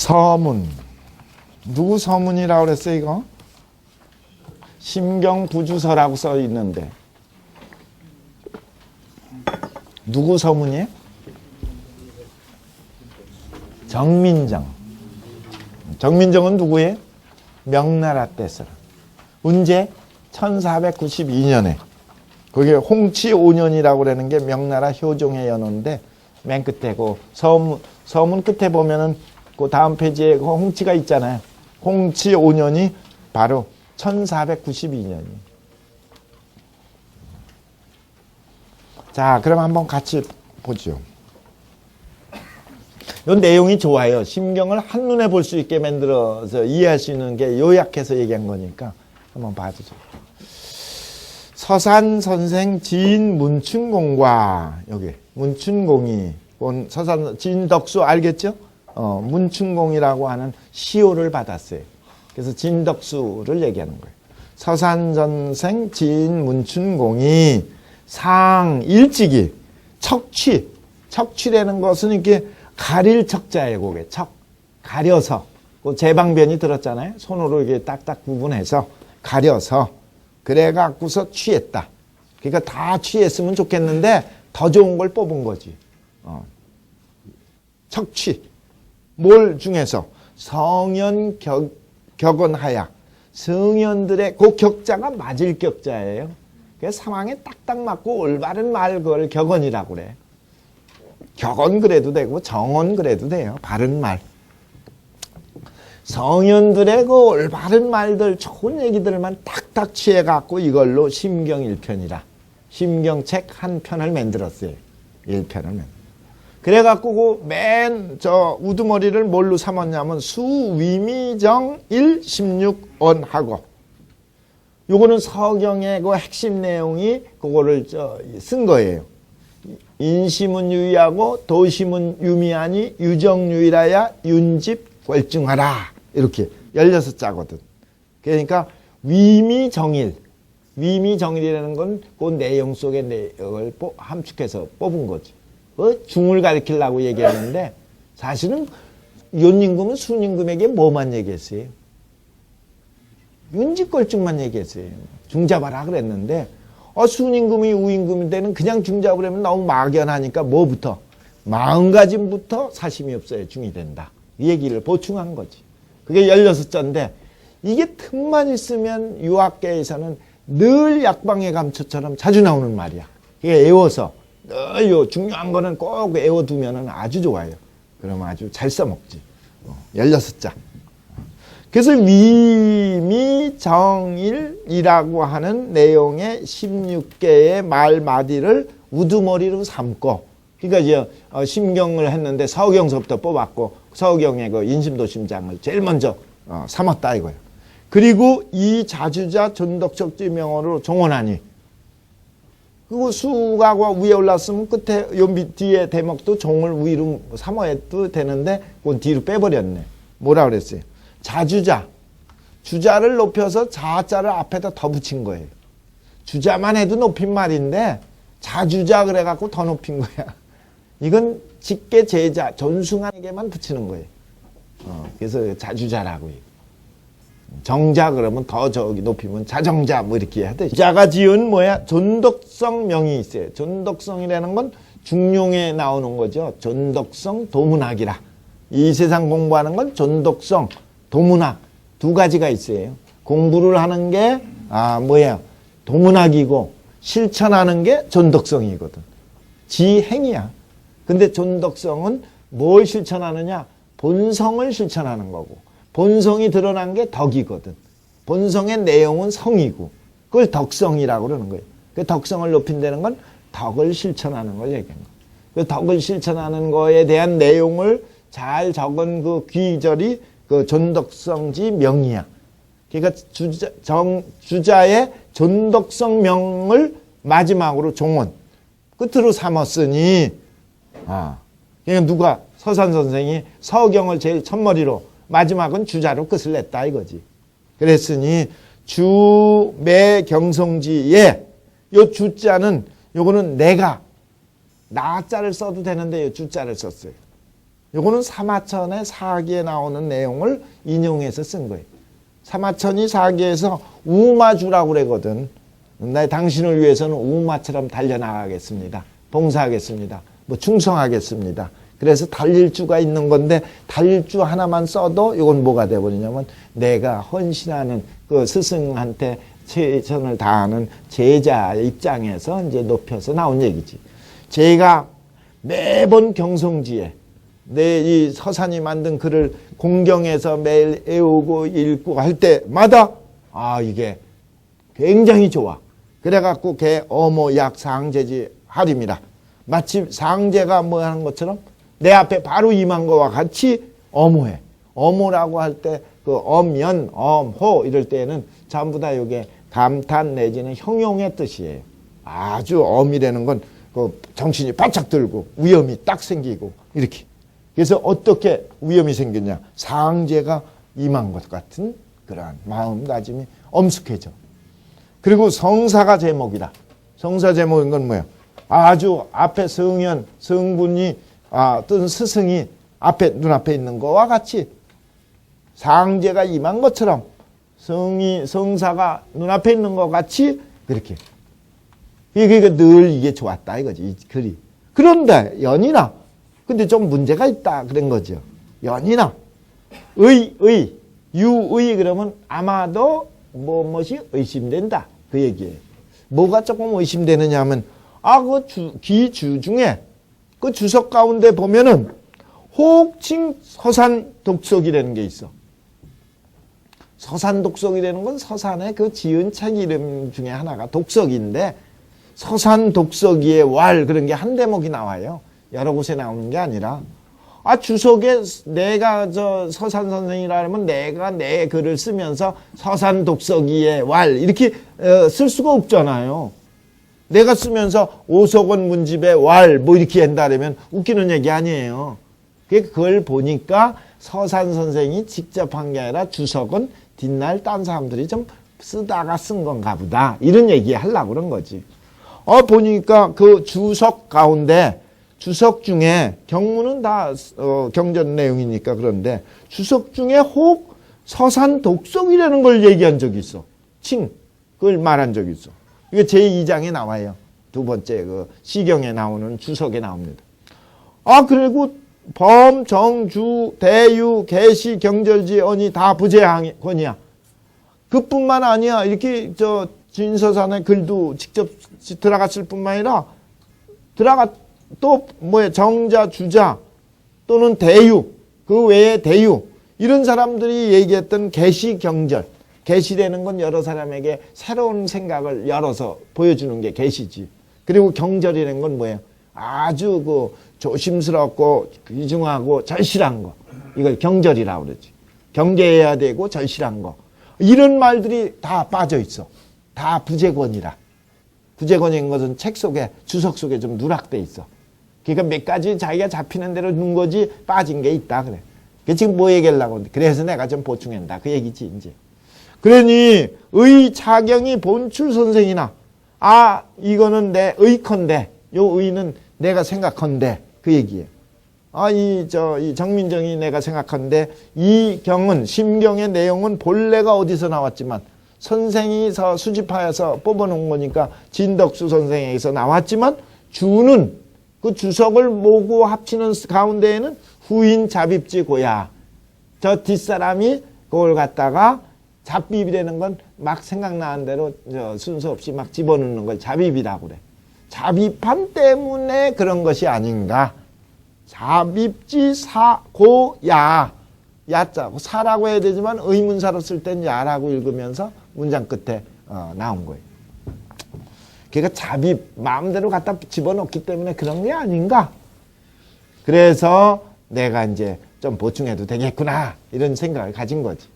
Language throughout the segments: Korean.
서문. 누구 서문이라고 그랬어, 이거? 심경부주서라고 써 있는데. 누구 서문이에요? 정민정. 정민정은 누구예요? 명나라 때 사람. 언제? 1492년에. 그게 홍치 5년이라고 그러는 게 명나라 효종의 연호인데 맨 끝에 그 서문, 서문 끝에 보면은 그 다음 페이지에 그 홍치가 있잖아요. 홍치 5년이 바로 1492년이. 자, 그럼 한번 같이 보죠. 이 내용이 좋아요. 심경을 한눈에 볼 수 있게 만들어서 이해할 수 있는 게 요약해서 얘기한 거니까 한번 봐주죠. 서산 선생 지인 문춘공과 여기 문춘공이 온 서산 진덕수 알겠죠? 어, 문춘공이라고 하는 시호를 받았어요. 그래서 진덕수를 얘기하는 거예요. 서산 선생 지인 문춘공이 상 일찍이 척취 척취라는 것은 이렇게 가릴 척자예요, 그게 척 가려서 그 제방변이 들었잖아요. 손으로 이렇게 딱딱 구분해서 가려서 그래 갖고서 취했다. 그러니까 다 취했으면 좋겠는데 더 좋은 걸 뽑은 거지. 어. 척취. 뭘 중에서 성연 격, 격언하야. 성현들의 그 격자가 맞을 격자예요. 그 상황에 딱딱 맞고 올바른 말 그걸 격언이라고 그래. 격언 그래도 되고 정언 그래도 돼요. 바른 말. 성현들의 그 올바른 말들, 좋은 얘기들만 딱딱 취해갖고 이걸로 심경 1편이라. 심경책 한 편을 만들었어요. 1편을 만들 그래갖고 그맨저 우두머리를 뭘로 삼았냐면 수위미정 1, 16원 하고 요거는 서경의 그 핵심 내용이 그거를 저 쓴 거예요. 인심은 유의하고 도심은 유미하니 유정유의라야 윤집 궐증하라 이렇게 16자거든. 그러니까 위미정일 위미정일이라는 건 그 내용 속의 내용을 함축해서 뽑은 거지. 어? 중을 가리키려고 얘기했는데 사실은 윤임금은 순임금에게 뭐만 얘기했어요? 윤직걸증만 얘기했어요. 중잡아라 그랬는데 어, 순임금이 우임금이 되는 그냥 중잡을 하면 너무 막연하니까 뭐부터? 마음가짐부터 사심이 없어야 중이 된다. 이 얘기를 보충한 거지. 그게 16자인데 이게 틈만 있으면 유학계에서는 늘 약방의 감초처럼 자주 나오는 말이야. 이게 애워서 늘요 중요한 거는 꼭 애워두면 아주 좋아요. 그러면 아주 잘 써먹지. 어, 16자. 그래서 위미정일이라고 하는 내용의 16개의 말마디를 우두머리로 삼고 그러니까 이제 어, 심경을 했는데 서경서부터 뽑았고 서경의 그 인심도심장을 제일 먼저 어, 삼았다 이거예요. 그리고 이 자주자 존덕적 지 명언으로 종언하니 그리고 수가가 위에 올랐으면 끝에 요 밑 뒤에 대목도 종을 위로 삼어도 되는데 그건 뒤로 빼버렸네. 뭐라 그랬어요? 자주자. 주자를 높여서 자자를 앞에다 더 붙인 거예요. 주자만 해도 높인 말인데 자주자 그래갖고 더 높인 거야. 이건 직계 제자 존숭한에게만 붙이는 거예요. 어, 그래서 자주자라고 해요. 정자 그러면 더 저기 높이면 자정자 뭐 이렇게 해야 돼. 자가 지은 뭐야? 존덕성 명이 있어요. 존덕성이라는 건 중용에 나오는 거죠. 존덕성 도문학이라. 이 세상 공부하는 건 존덕성 도문학 두 가지가 있어요. 공부를 하는 게 아 뭐야 도문학이고 실천하는 게 존덕성이거든. 지행이야. 근데 존덕성은 뭘 실천하느냐? 본성을 실천하는 거고 본성이 드러난 게 덕이거든. 본성의 내용은 성이고 그걸 덕성이라고 그러는 거예요. 그 덕성을 높인다는 건 덕을 실천하는 걸 얘기하는 거예요. 그 덕을 실천하는 거에 대한 내용을 잘 적은 그 귀절이 그 존덕성지 명이야. 그러니까 주자, 정, 주자의 존덕성 명을 마지막으로 종원 끝으로 삼았으니 아, 그러니까 누가 서산 선생이 서경을 제일 첫머리로 마지막은 주자로 끝을 냈다 이거지. 그랬으니 주 매 경성지에 요 주자는 요거는 내가 나자를 써도 되는데 요 주자를 썼어요. 요거는 사마천의 사기에 나오는 내용을 인용해서 쓴 거예요. 사마천이 사기에서 우마주라고 그러거든. 나 당신을 위해서는 우마처럼 달려나가겠습니다. 봉사하겠습니다. 뭐 충성하겠습니다. 그래서 달릴 주가 있는 건데 달릴 주 하나만 써도 이건 뭐가 돼버리냐면 내가 헌신하는 그 스승한테 최선을 다하는 제자 입장에서 이제 높여서 나온 얘기지. 제가 매번 경성지에 내 이 서산이 만든 글을 공경에서 매일 애우고 읽고 할 때마다 아 이게 굉장히 좋아. 그래갖고 개 어모 약 상제지 하림이라 마치 상제가 뭐 하는 것처럼 내 앞에 바로 임한 거와 같이 어모해. 어모라고 할 때 그 엄연, 엄호 이럴 때는 전부 다 이게 감탄 내지는 형용의 뜻이에요. 아주 엄이라는 건 그 정신이 바짝 들고 위험이 딱 생기고 이렇게. 그래서 어떻게 위험이 생겼냐? 상제가 임한 것 같은 그러한 마음가짐이 엄숙해져. 그리고 성사가 제목이다. 성사 제목인 건 뭐예요? 아주 앞에 성현, 성군이 아, 뜬 스승이 앞에 눈앞에 있는 거와 같이 상제가 임한 것처럼 성이 성사가 눈앞에 있는 것 같이 그렇게. 이게 늘 이게 좋았다 이거지 이 글이. 그런데 연이나 근데 좀 문제가 있다 그런 거죠. 연이나 의, 의, 유의 그러면 아마도 뭐 무엇이 의심된다 그 얘기예요. 뭐가 조금 의심되느냐 하면 아그 기주 중에 그 주석 가운데 보면은 호칭 서산 독석이라는 게 있어. 서산 독석이라는 건 서산의 그 지은 책 이름 중에 하나가 독석인데 서산 독석이의 왈 그런 게 한 대목이 나와요. 여러 곳에 나오는 게 아니라 아 주석에 내가 저 서산 선생이라면 내가 내 글을 쓰면서 서산 독석이의 왈 이렇게 어, 쓸 수가 없잖아요. 내가 쓰면서 오석원 문집의 왈 뭐 이렇게 한다면 웃기는 얘기 아니에요. 그걸 보니까 서산 선생이 직접 한 게 아니라 주석은 뒷날 딴 사람들이 좀 쓰다가 쓴 건가 보다. 이런 얘기 하려고 그런 거지. 어, 보니까 그 주석 가운데 주석 중에 경무는 다 어, 경전 내용이니까 그런데 주석 중에 혹 서산 독석이라는 걸 얘기한 적이 있어. 칭. 그걸 말한 적이 있어. 이게 제2장에 나와요. 두 번째 그 시경에 나오는 주석에 나옵니다. 아 그리고 범, 정, 주, 대유, 개시, 경절지, 언이 다 부재권이야. 그뿐만 아니야. 이렇게 저 진서산의 글도 직접 들어갔을 뿐만 아니라 들어가 또 뭐야 정자, 주자 또는 대유 그 외에 대유 이런 사람들이 얘기했던 개시, 경절 계시되는 건 여러 사람에게 새로운 생각을 열어서 보여주는 게 계시지. 그리고 경절이라는 건 뭐예요? 아주 그 조심스럽고 귀중하고 절실한 거. 이걸 경절이라고 그러지. 경계해야 되고 절실한 거. 이런 말들이 다 빠져 있어. 다 부재권이라. 부재권인 것은 책 속에 주석 속에 좀 누락돼 있어. 그러니까 몇 가지 자기가 잡히는 대로 넣은 거지 빠진 게 있다 그래. 그 지금 뭐 얘기하려고 그래서 내가 좀 보충한다 그 얘기지 이제. 그러니 의차경이 본출 선생이나 아 이거는 내 의컨대 요 의는 내가 생각컨대 그 얘기예요. 아 이 저 이 정민정이 내가 생각한데 이 경은 심경의 내용은 본래가 어디서 나왔지만 선생이 서 수집하여서 뽑아놓은 거니까 진덕수 선생에게서 나왔지만 주는 그 주석을 모고 합치는 가운데에는 후인 잡입지 고야 저 뒷사람이 그걸 갖다가 잡입이라는 건 막 생각나는 대로 순서 없이 막 집어넣는 걸 잡입이라고 그래. 잡입함 때문에 그런 것이 아닌가. 잡입지 사고야. 야자고 사라고 해야 되지만 의문사로 쓸 땐 야라고 읽으면서 문장 끝에 어, 나온 거예요. 그러니까 잡입 마음대로 갖다 집어넣기 때문에 그런 게 아닌가. 그래서 내가 이제 좀 보충해도 되겠구나 이런 생각을 가진 거지.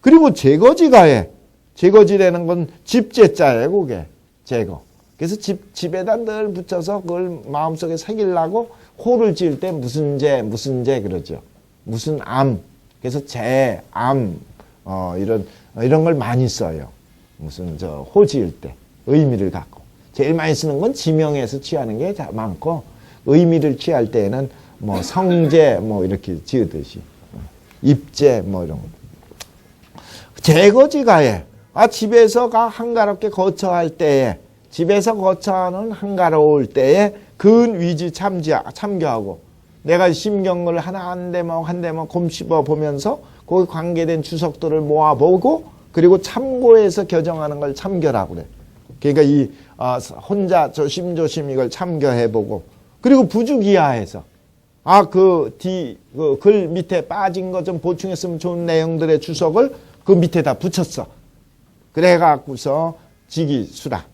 그리고 제거지가에 제거지라는 건 집제자예요, 그게 제거. 그래서 집 집에다 늘 붙여서 그걸 마음속에 새기려고 호를 지을 때 무슨 제 무슨 제 그러죠. 무슨 암. 그래서 제, 암, 어, 이런 이런 걸 많이 써요. 무슨 저 호 지을 때 의미를 갖고 제일 많이 쓰는 건 지명에서 취하는 게 많고 의미를 취할 때에는 뭐 성제 뭐 이렇게 지으듯이 입제 뭐 이런 거. 제거지가에 아 집에서 가 한가롭게 거처할 때에 집에서 거처하는 한가로울 때에 근 위지 참지 참교하고 내가 심경을 하나 한 대목 한 대목 곰씹어 보면서 거기 관계된 주석들을 모아보고 그리고 참고해서 교정하는 걸 참교라고 그래. 그러니까 이 아, 혼자 조심조심 이걸 참교해보고 그리고 부주기하해서 아그 뒤 그 글 밑에 빠진 거좀 보충했으면 좋은 내용들의 주석을 그 밑에다 붙였어. 그래 갖고서 지기수라.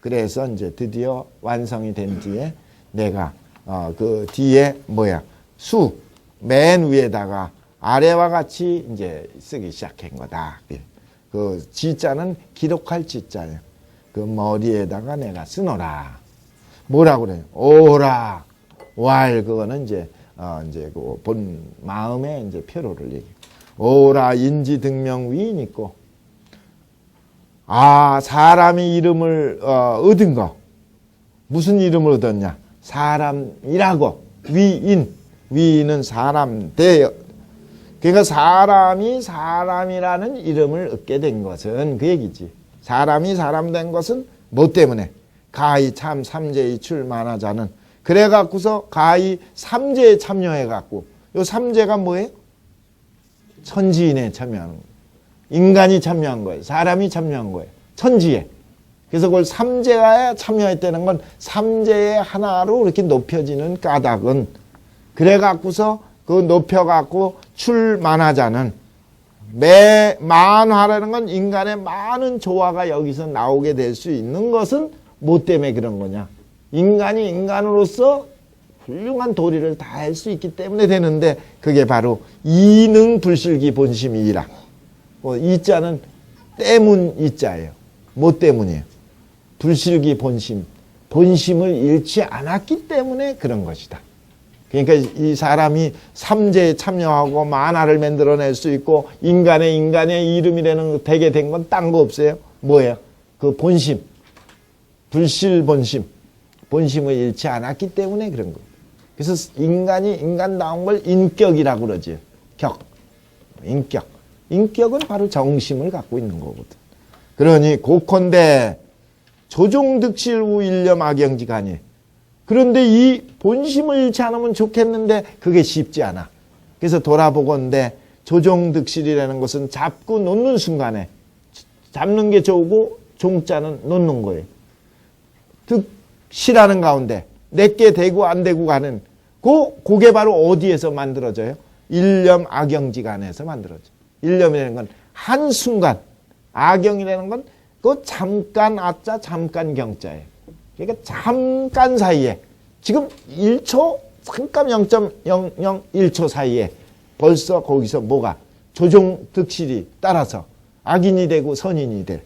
그래서 이제 드디어 완성이 된 뒤에 내가 어 그 뒤에 뭐야 수 맨 위에다가 아래와 같이 이제 쓰기 시작한 거다. 그 지자는 기록할 지자예요. 그 머리에다가 내가 쓰노라. 뭐라 그래요? 오라. 왈 그거는 이제 어 이제 그 본 마음의 이제 표로를 얘기. 오라 인지 등명 위인 있고 아 사람이 이름을 어, 얻은 거 무슨 이름을 얻었냐? 사람이라고 위인 위인은 사람 대 그러니까 사람이 사람이라는 이름을 얻게 된 것은 그 얘기지. 사람이 사람 된 것은 뭐 때문에? 가히 참 삼재의 출만하자는 그래 갖고서 가히 삼재에 참여해 갖고 요 삼재가 뭐예요? 천지인에 참여하는 거예요. 인간이 참여한 거예요. 사람이 참여한 거예요. 천지에. 그래서 그걸 삼재가 참여했다는 건 삼재의 하나로 이렇게 높여지는 까닭은 그래 갖고서 그 높여 갖고 출만하자는 매 만화라는 건 인간의 많은 조화가 여기서 나오게 될 수 있는 것은 뭐 때문에 그런 거냐? 인간이 인간으로서 훌륭한 도리를 다 할 수 있기 때문에 되는데 그게 바로 이능 불실기 본심이라. 뭐 이자는 때문 이자예요. 뭐 때문이에요? 불실기 본심. 본심을 잃지 않았기 때문에 그런 것이다. 그러니까 이 사람이 삼재에 참여하고 만화를 만들어낼 수 있고 인간의 인간의 이름이라는 되게 된 건 딴 거 없어요. 뭐예요? 그 본심. 불실 본심. 본심을 잃지 않았기 때문에 그런 거. 그래서 인간이 인간다운 걸 인격이라고 그러지. 격. 인격. 인격은 바로 정심을 갖고 있는 거거든. 그러니 고컨대 조종득실 우 일념 악영지간이 그런데 이 본심을 잃지 않으면 좋겠는데 그게 쉽지 않아. 그래서 돌아보건대 조종득실이라는 것은 잡고 놓는 순간에 잡는 게 좋고 종자는 놓는 거예요. 득실하는 가운데 내게 되고 안 되고 가는 그 그게 바로 어디에서 만들어져요? 일념 악영지간에서 만들어져. 일념이라는 건 한순간 악영이라는 건 그 잠깐 아자 잠깐 경자예요. 그러니까 잠깐 사이에 지금 1초 잠깐 0.001초 사이에 벌써 거기서 뭐가 조종 득실이 따라서 악인이 되고 선인이 될.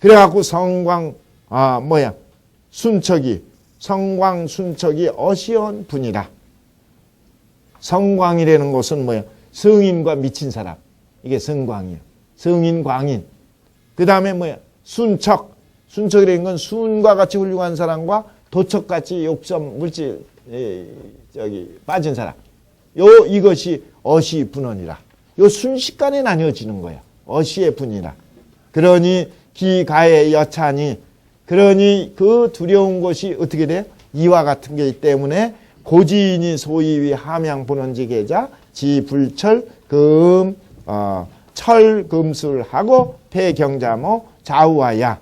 그래갖고 성광 아 뭐야 순척이 성광 순척이 어시온 분이라. 성광이라는 것은 뭐야 성인과 미친 사람 이게 성광이에요. 성인 광인. 그 다음에 뭐야 순척 순척이라는 건 순과 같이 훌륭한 사람과 도척같이 욕점 물질 에, 저기 빠진 사람. 요 이것이 어시 분원이라. 요 순식간에 나뉘어지는 거야. 어시의 분이라. 그러니 기가의 여찬이 그러니 그 두려운 것이 어떻게 돼? 이와 같은 게 있기 때문에 고지인이 소위위 함양 분원지 계자 지불철 금 어, 철금술하고 폐경자모 좌우하야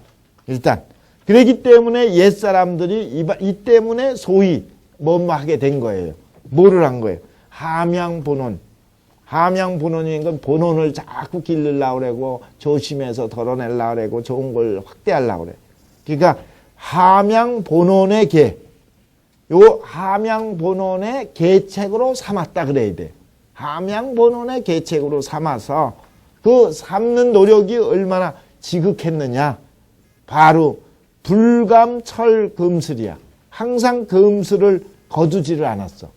일단 그러기 때문에 옛 사람들이 이, 이 때문에 소위 뭐뭐 하게 된 거예요. 뭐를 한 거예요? 함양 본원. 함양 본원인 건 본원을 자꾸 길르려고 그러고 조심해서 덜어내려고 그러고 좋은 걸 확대하려고 그래. 그러니까 함양 본원의 개. 요 함양 본원의 계책으로 삼았다 그래야 돼. 함양 본원의 계책으로 삼아서 그 삼는 노력이 얼마나 지극했느냐. 바로 불감철 금슬이야. 항상 금슬을 거두지를 않았어.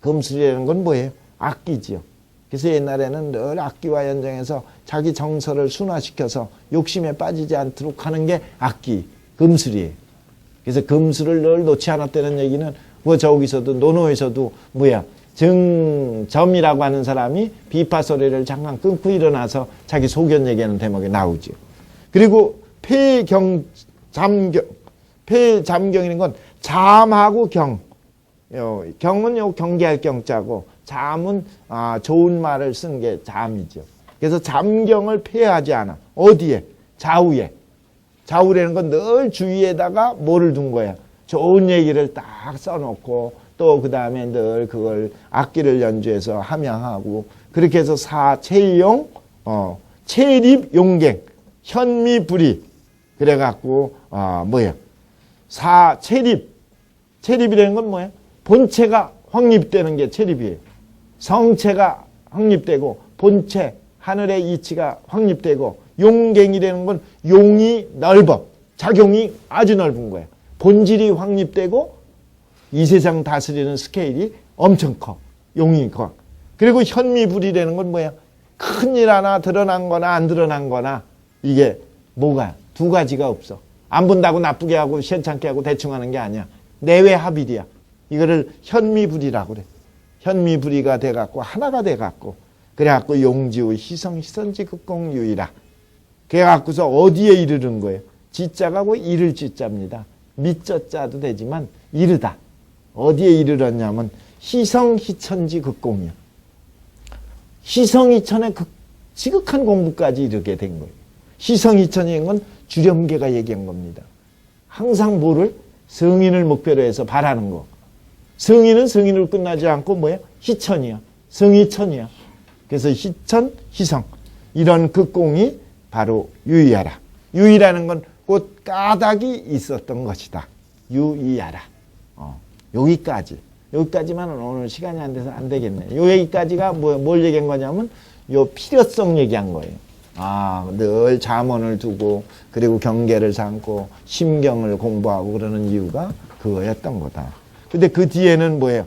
금슬이라는 건 뭐예요? 악기지요. 그래서 옛날에는 늘 악기와 연정해서 자기 정서를 순화시켜서 욕심에 빠지지 않도록 하는 게 악기, 금술이에요. 그래서 금술을 늘 놓지 않았다는 얘기는 뭐 저기서도 노노에서도 뭐야 정점이라고 하는 사람이 비파 소리를 잠깐 끊고 일어나서 자기 소견 얘기하는 대목이 나오죠. 그리고 폐경 잠경 폐잠경이라는 건 잠하고 경 요, 경은 요 경계할 경자고 잠은 아, 좋은 말을 쓴 게 잠이죠. 그래서 잠경을 폐하지 않아. 어디에? 좌우에. 좌우라는 건 늘 주위에다가 뭐를 둔 거야? 좋은 얘기를 딱 써놓고 또 그 다음에 늘 그걸 악기를 연주해서 함양하고 그렇게 해서 사 체용, 어, 체립 용갱, 현미 불이 그래갖고 아 뭐야? 사 체립 체립이라는 건 뭐야? 본체가 확립되는 게 체립이에요. 성체가 확립되고 본체 하늘의 이치가 확립되고 용갱이라는 건 용이 넓어 작용이 아주 넓은 거야. 본질이 확립되고 이 세상 다스리는 스케일이 엄청 커 용이 커. 그리고 현미불이라는 건 뭐야? 큰 일 하나 드러난 거나 안 드러난 거나 이게 뭐가 두 가지가 없어. 안 본다고 나쁘게 하고 시원찮게 하고 대충 하는 게 아니야. 내외 합일이야. 이거를 현미불이라고 그래. 현미불이가 돼갖고 하나가 돼갖고 그래갖고 용지우 희성 희선지 극공 유이라. 그래갖고서 어디에 이르는 거예요? 지자가고 이를 지자입니다. 밑자자도 되지만 이르다. 어디에 이르렀냐면 희성 희천지 극공이야. 희성 희천의 극, 지극한 공부까지 이르게 된 거예요. 희성 희천인 건 주렴계가 얘기한 겁니다. 항상 뭐를 성인을 목표로 해서 바라는 거. 성인은 성인으로 끝나지 않고 뭐야? 희천이야. 성희천이야. 그래서 희천, 희성. 이런 극공이 바로 유의하라. 유의라는 건 곧 까닭이 있었던 것이다. 유의하라. 어, 여기까지. 여기까지만은 오늘 시간이 안 돼서 안 되겠네. 요 여기까지가 뭐, 뭘 얘기한 거냐면 요 필요성 얘기한 거예요. 아, 늘 잠언을 두고 그리고 경계를 삼고 심경을 공부하고 그러는 이유가 그거였던 거다. 근데 그 뒤에는 뭐예요?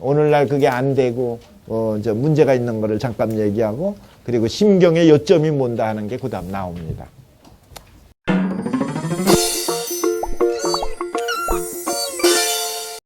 오늘날 그게 안 되고 어, 저 문제가 있는 거를 잠깐 얘기하고 그리고 심경의 요점이 뭔다 하는 게 그 다음 나옵니다.